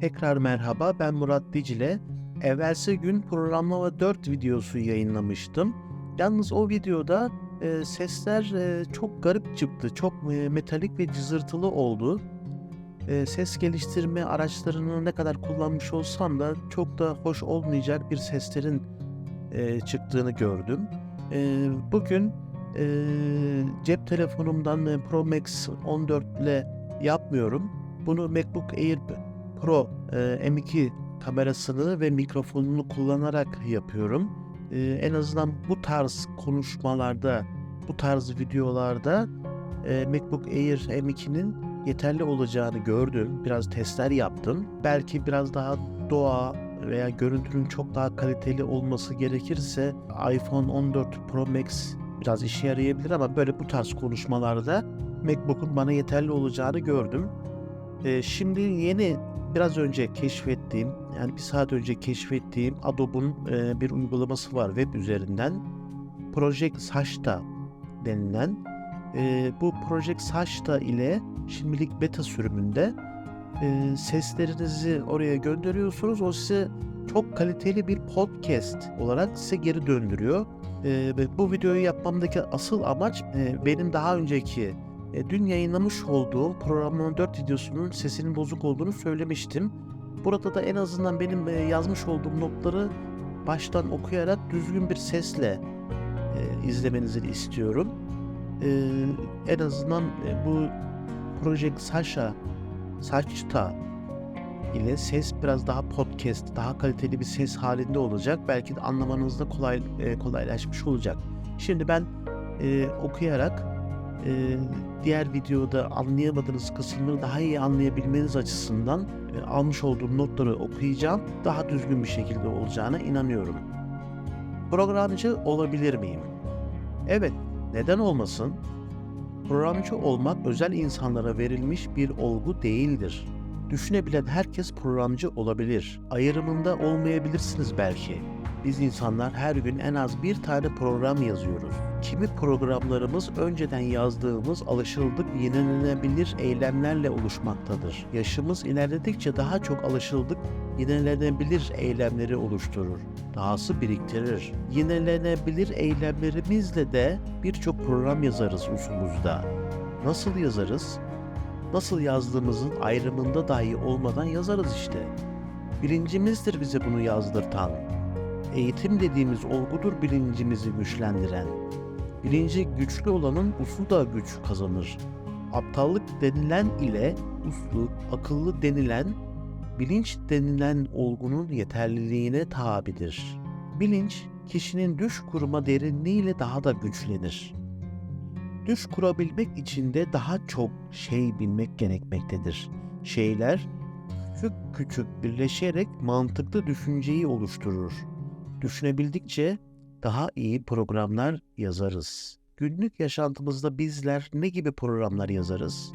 Tekrar merhaba, ben Murat Dicle. Evvelsi gün programlama 4 videosu yayınlamıştım. Yalnız o videoda e, sesler e, çok garip çıktı, çok e, metalik ve cızırtılı oldu. E, ses geliştirme araçlarını ne kadar kullanmış olsam da çok da hoş olmayacak bir seslerin e, çıktığını gördüm. E, bugün e, cep telefonumdan e, Pro Max 14 ile yapmıyorum. Bunu MacBook Air Pro e, M2 kamerasını ve mikrofonunu kullanarak yapıyorum. E, en azından bu tarz konuşmalarda, bu tarz videolarda e, MacBook Air M2'nin yeterli olacağını gördüm. Biraz testler yaptım. Belki biraz daha doğa veya görüntünün çok daha kaliteli olması gerekirse iPhone 14 Pro Max biraz işe yarayabilir ama böyle bu tarz konuşmalarda MacBook'un bana yeterli olacağını gördüm. Ee, şimdi yeni biraz önce keşfettiğim yani bir saat önce keşfettiğim Adobe'un e, bir uygulaması var web üzerinden. Project Sashta denilen e, bu Project Sashta ile şimdilik beta sürümünde e, seslerinizi oraya gönderiyorsunuz. O size çok kaliteli bir podcast olarak size geri döndürüyor. E, bu videoyu yapmamdaki asıl amaç e, benim daha önceki e, dün yayınlamış olduğum programlama 4 videosunun sesinin bozuk olduğunu söylemiştim. Burada da en azından benim e, yazmış olduğum notları baştan okuyarak düzgün bir sesle e, izlemenizi istiyorum. E, en azından e, bu Project Sasha Saçta ile ses biraz daha podcast, daha kaliteli bir ses halinde olacak. Belki de anlamanızda kolay e, kolaylaşmış olacak. Şimdi ben e, okuyarak e, diğer videoda anlayamadığınız kısımları daha iyi anlayabilmeniz açısından e, almış olduğum notları okuyacağım. Daha düzgün bir şekilde olacağına inanıyorum. Programcı olabilir miyim? Evet, neden olmasın? Programcı olmak özel insanlara verilmiş bir olgu değildir. Düşünebilen herkes programcı olabilir. Ayrımında olmayabilirsiniz belki. Biz insanlar her gün en az bir tane program yazıyoruz. Kimi programlarımız önceden yazdığımız alışıldık yenilenebilir eylemlerle oluşmaktadır. Yaşımız ilerledikçe daha çok alışıldık yenilenebilir eylemleri oluşturur. Dahası biriktirir. Yenilenebilir eylemlerimizle de birçok program yazarız usumuzda. Nasıl yazarız? Nasıl yazdığımızın ayrımında dahi olmadan yazarız işte. Bilincimizdir bize bunu yazdırtan. Eğitim dediğimiz olgudur bilincimizi güçlendiren. Bilinci güçlü olanın uslu da güç kazanır. Aptallık denilen ile uslu, akıllı denilen, bilinç denilen olgunun yeterliliğine tabidir. Bilinç, kişinin düş kurma derinliğiyle daha da güçlenir. Düş kurabilmek için de daha çok şey bilmek gerekmektedir. Şeyler küçük küçük birleşerek mantıklı düşünceyi oluşturur. Düşünebildikçe daha iyi programlar yazarız. Günlük yaşantımızda bizler ne gibi programlar yazarız?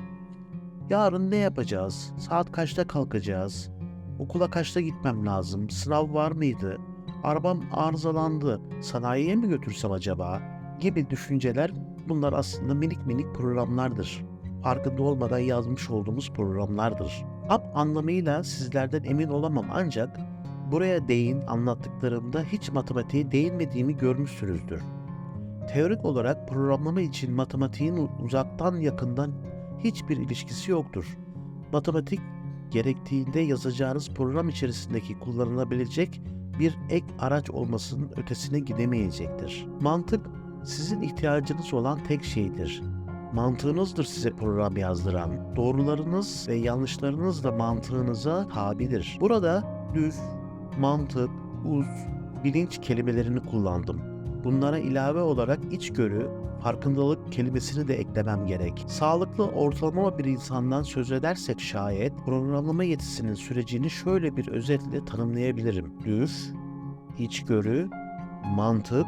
Yarın ne yapacağız? Saat kaçta kalkacağız? Okula kaçta gitmem lazım? Sınav var mıydı? Arabam arızalandı. Sanayiye mi götürsem acaba? Gibi düşünceler bunlar aslında minik minik programlardır. Farkında olmadan yazmış olduğumuz programlardır. Tam anlamıyla sizlerden emin olamam ancak buraya değin anlattıklarımda hiç matematiğe değinmediğimi görmüşsünüzdür. Teorik olarak programlama için matematiğin uzaktan yakından hiçbir ilişkisi yoktur. Matematik gerektiğinde yazacağınız program içerisindeki kullanılabilecek bir ek araç olmasının ötesine gidemeyecektir. Mantık sizin ihtiyacınız olan tek şeydir. Mantığınızdır size program yazdıran. Doğrularınız ve yanlışlarınız da mantığınıza tabidir. Burada düz, mantık, uz, bilinç kelimelerini kullandım. Bunlara ilave olarak içgörü, farkındalık kelimesini de eklemem gerek. Sağlıklı ortalama bir insandan söz edersek şayet programlama yetisinin sürecini şöyle bir özetle tanımlayabilirim. Düş, içgörü, mantık,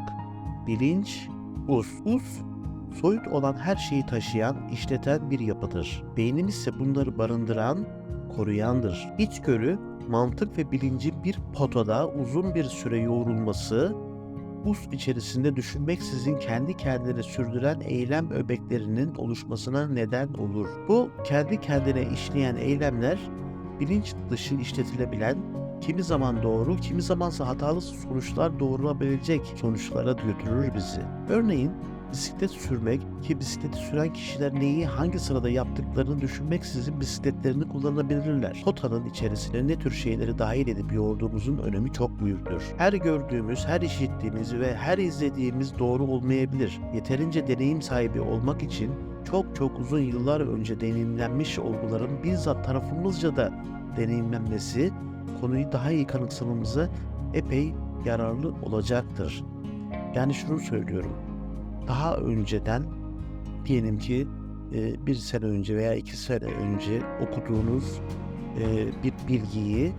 bilinç, uz. Uz, soyut olan her şeyi taşıyan, işleten bir yapıdır. Beynin ise bunları barındıran, koruyandır. İçgörü, mantık ve bilincin bir potada uzun bir süre yoğrulması, buz içerisinde düşünmeksizin kendi kendine sürdüren eylem öbeklerinin oluşmasına neden olur. Bu kendi kendine işleyen eylemler bilinç dışı işletilebilen, kimi zaman doğru, kimi zamansa hatalı sonuçlar doğurabilecek sonuçlara götürür bizi. Örneğin bisiklet sürmek ki bisikleti süren kişiler neyi hangi sırada yaptıklarını düşünmeksizin bisikletlerini kullanabilirler. Kotanın içerisine ne tür şeyleri dahil edip yoğurduğumuzun önemi çok büyüktür. Her gördüğümüz, her işittiğimiz ve her izlediğimiz doğru olmayabilir. Yeterince deneyim sahibi olmak için çok çok uzun yıllar önce deneyimlenmiş olguların bizzat tarafımızca da deneyimlenmesi konuyu daha iyi kanıksamamıza epey yararlı olacaktır. Yani şunu söylüyorum. Daha önceden diyelim ki e, bir sene önce veya iki sene önce okuduğunuz e, bir bilgiyi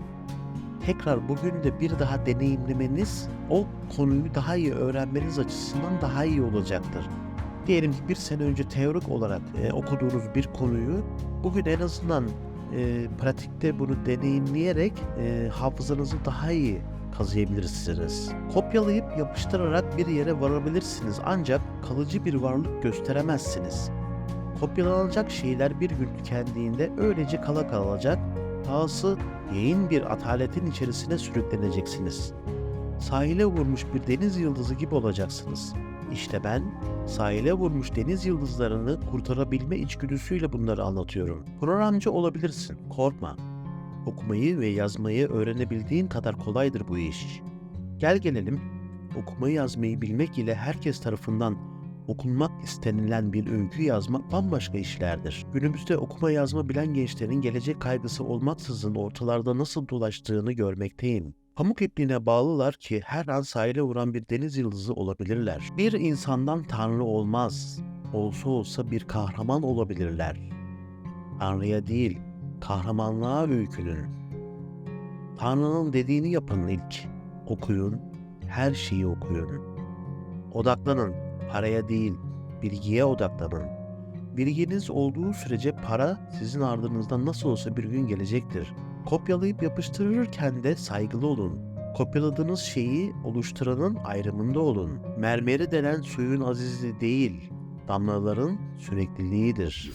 tekrar bugün de bir daha deneyimlemeniz o konuyu daha iyi öğrenmeniz açısından daha iyi olacaktır. Diyelim ki bir sene önce teorik olarak e, okuduğunuz bir konuyu bugün en azından e, pratikte bunu deneyimleyerek e, hafızanızı daha iyi kazıyabilirsiniz. Kopyalayıp yapıştırarak bir yere varabilirsiniz ancak kalıcı bir varlık gösteremezsiniz. Kopyalanacak şeyler bir gün tükendiğinde öylece kala kalacak, dahası yayın bir ataletin içerisine sürükleneceksiniz. Sahile vurmuş bir deniz yıldızı gibi olacaksınız. İşte ben sahile vurmuş deniz yıldızlarını kurtarabilme içgüdüsüyle bunları anlatıyorum. Programcı olabilirsin, korkma. Okumayı ve yazmayı öğrenebildiğin kadar kolaydır bu iş. Gel gelelim, okumayı yazmayı bilmek ile herkes tarafından okunmak istenilen bir öykü yazmak bambaşka işlerdir. Günümüzde okuma yazma bilen gençlerin gelecek kaygısı olmaksızın ortalarda nasıl dolaştığını görmekteyim. Pamuk ipliğine bağlılar ki her an sahile vuran bir deniz yıldızı olabilirler. Bir insandan tanrı olmaz. Olsa olsa bir kahraman olabilirler. Tanrıya değil, kahramanlığa öykünün. Tanrı'nın dediğini yapın ilk. Okuyun, her şeyi okuyun. Odaklanın, paraya değil, bilgiye odaklanın. Bilginiz olduğu sürece para sizin ardınızdan nasıl olsa bir gün gelecektir. Kopyalayıp yapıştırırken de saygılı olun. Kopyaladığınız şeyi oluşturanın ayrımında olun. Mermeri denen suyun azizliği değil, damlaların sürekliliğidir.